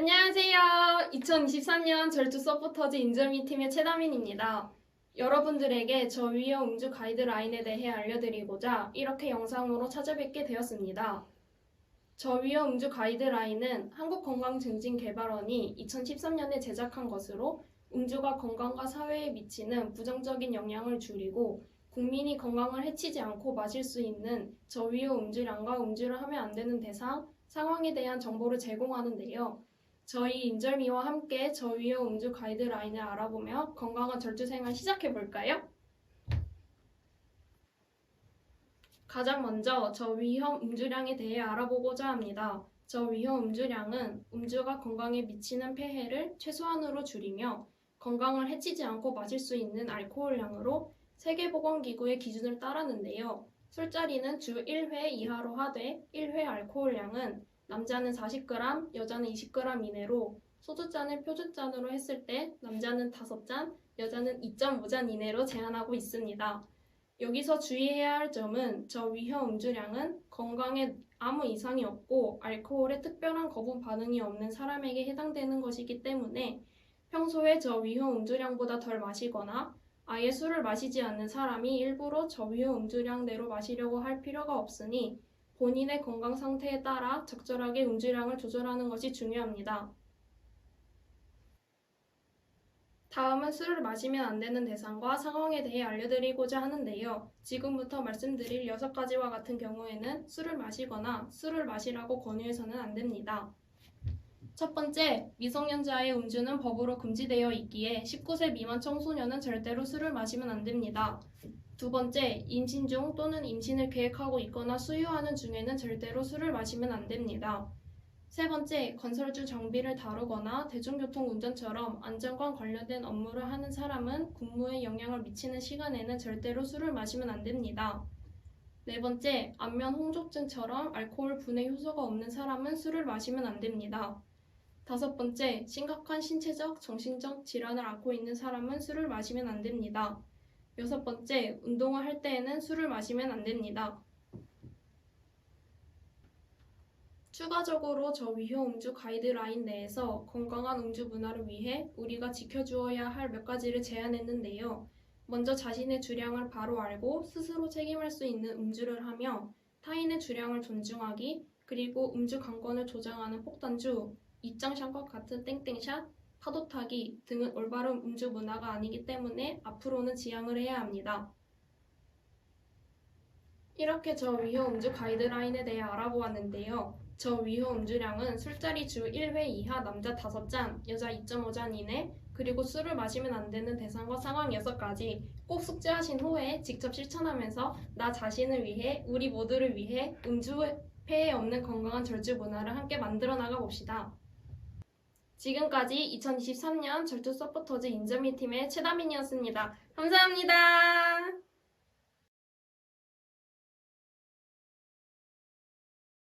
안녕하세요. 2023년 절투 서포터즈 인절미 팀의 최다민입니다. 여러분들에게 저 위험 음주 가이드라인에 대해 알려드리고자 이렇게 영상으로 찾아뵙게 되었습니다. 저 위험 음주 가이드라인은 한국건강증진개발원이 2013년에 제작한 것으로 음주가 건강과 사회에 미치는 부정적인 영향을 줄이고 국민이 건강을 해치지 않고 마실 수 있는 저위험 음주량과 음주를 하면 안 되는 대상, 상황에 대한 정보를 제공하는데요. 저희 인절미와 함께 저위험 음주 가이드라인을 알아보며 건강한 절주 생활 시작해 볼까요? 가장 먼저 저위험 음주량에 대해 알아보고자 합니다. 저위험 음주량은 음주가 건강에 미치는 폐해를 최소한으로 줄이며 건강을 해치지 않고 마실 수 있는 알코올량으로 세계보건기구의 기준을 따르는데요. 술자리는 주 1회 이하로 하되 1회 알코올량은 남자는 40g, 여자는 20g 이내로 소주잔을 표준잔으로 했을 때 남자는 5잔, 여자는 2.5잔 이내로 제한하고 있습니다. 여기서 주의해야 할 점은 저 위험 음주량은 건강에 아무 이상이 없고 알코올에 특별한 거부 반응이 없는 사람에게 해당되는 것이기 때문에 평소에 저 위험 음주량보다 덜 마시거나 아예 술을 마시지 않는 사람이 일부러 저 위험 음주량대로 마시려고 할 필요가 없으니 본인의 건강 상태에 따라 적절하게 음주량을 조절하는 것이 중요합니다. 다음은 술을 마시면 안 되는 대상과 상황에 대해 알려드리고자 하는데요. 지금부터 말씀드릴 6가지와 같은 경우에는 술을 마시거나 술을 마시라고 권유해서는 안 됩니다. 첫 번째, 미성년자의 음주는 법으로 금지되어 있기에 19세 미만 청소년은 절대로 술을 마시면 안 됩니다. 두 번째, 임신 중 또는 임신을 계획하고 있거나 수유하는 중에는 절대로 술을 마시면 안 됩니다. 세 번째, 건설주 장비를 다루거나 대중교통 운전처럼 안전과 관련된 업무를 하는 사람은 군무에 영향을 미치는 시간에는 절대로 술을 마시면 안 됩니다. 네 번째, 안면 홍조증처럼 알코올 분해 효소가 없는 사람은 술을 마시면 안 됩니다. 다섯 번째, 심각한 신체적, 정신적 질환을 앓고 있는 사람은 술을 마시면 안 됩니다. 여섯 번째, 운동을 할 때에는 술을 마시면 안 됩니다. 추가적으로 저 위험 음주 가이드라인 내에서 건강한 음주 문화를 위해 우리가 지켜주어야 할 몇 가지를 제안했는데요. 먼저 자신의 주량을 바로 알고 스스로 책임할 수 있는 음주를 하며 타인의 주량을 존중하기, 그리고 음주 강권을 조장하는 폭탄주, 입장샷과 같은 땡땡샷, 파도 타기 등은 올바른 음주 문화가 아니기 때문에 앞으로는 지양을 해야 합니다. 이렇게 저 위험 음주 가이드라인에 대해 알아보았는데요. 저 위험 음주량은 술자리 주 1회 이하 남자 5잔, 여자 2.5잔 이내, 그리고 술을 마시면 안 되는 대상과 상황 6가지 꼭 숙지하신 후에 직접 실천하면서 나 자신을 위해, 우리 모두를 위해 음주 폐해 없는 건강한 절주 문화를 함께 만들어 나가 봅시다. 지금까지 2023년 절투 서포터즈 인절미 팀의 최다민이었습니다. 감사합니다.